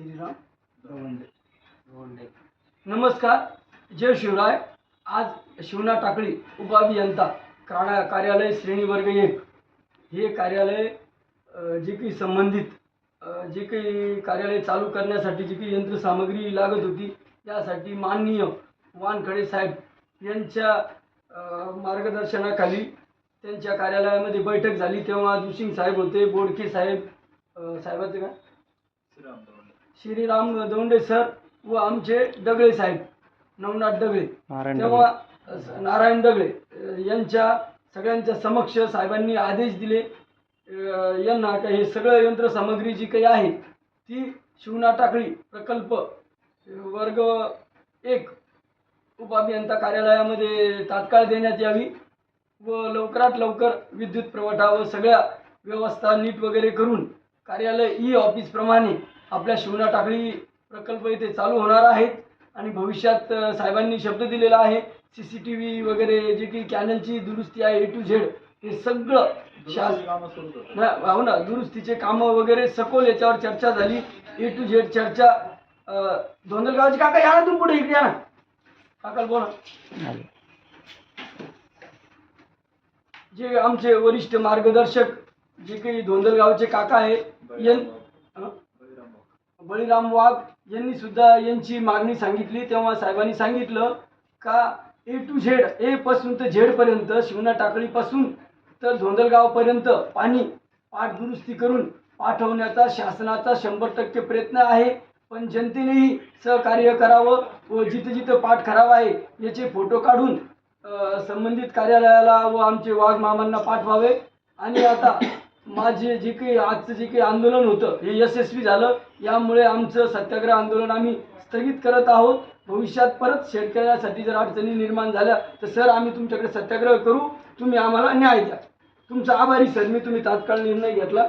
श्रीराम गवंडे गवंडे नमस्कार. जय शिवराय. आज शिवना टाकळी उपअभियंता काळा कार्यालय श्रेणी वर्ग एक. हे कार्यालय जे काही संबंधित जे काही कार्यालय चालू करण्यासाठी जी काही यंत्रसामग्री लागत होती त्यासाठी माननीय वानखडे साहेब यांच्या मार्गदर्शनाखाली त्यांच्या कार्यालयामध्ये बैठक झाली. तेव्हा दुसिंग साहेब होते. बोडके साहेब साहेबाचे काय श्रीराम दोंडे सर व आमचे डगळे साहेब नवनाथ डगळे तेव्हा नारायण डगळे अ, यांच्या सगळ्यांच्या समक्ष साहेबांनी आदेश दिले. यांना का हे सगळं यंत्रसामग्री जी काही आहे ती शिवना टाकळी प्रकल्प वर्ग एक उपअभियंता कार्यालयामध्ये तात्काळ देण्यात यावी व लवकरात लवकर विद्युत पुरवठा व सगळ्या व्यवस्था नीट वगैरे करून कार्यालय ई ऑफिसप्रमाणे आपल्या शिवना टाकळी प्रकल्प इथे चालू होणार आहेत आणि भविष्यात साहेबांनी शब्द दिलेला आहे सी सी टी व्ही वगैरे जे काही कॅनलची दुरुस्ती आहे ए टू झेड हे सगळं हो ना दुरुस्तीचे कामं वगैरे सखोल याच्यावर चर्चा झाली. ए टू झेड चर्चा धोंदलगावचे काका या ना तुम्ही पुढे इकडे या ना. काकाला बोला. जे आमचे वरिष्ठ मार्गदर्शक जे काही धोंदलगावचे काका आहे? बळीराम वाघ यांनी सुद्धा यांची मागणी सांगितली. तेव्हा साहेबांनी सांगितलं का ए टू झेड ए पासून तर झेड पर्यंत शिवना टाकळीपासून तर धोंदलगावपर्यंत पाणी पाठ दुरुस्ती करून पाठवण्याचा शासनाचा शंभर टक्के प्रयत्न आहे. पण जनतेनेही सहकार्य करावं व जिथं जिथं पाठ खराब आहे याचे फोटो काढून संबंधित कार्यालयाला व आमचे वाघ मामांना पाठवावे. आणि आता माझे जे काही आजचं जे काही आंदोलन होतं हे यशस्वी झालं. यामुळे आमचं सत्याग्रह आंदोलन आम्ही स्थगित करत आहोत. भविष्यात परत शेतकऱ्यासाठी जर अडचणी निर्माण झाल्या तर सर आम्ही तुमच्याकडे सत्याग्रह करू. तुम्ही आम्हाला न्याय द्या. तुमचा आभारी सर. मी तुम्ही तात्काळ निर्णय घेतला.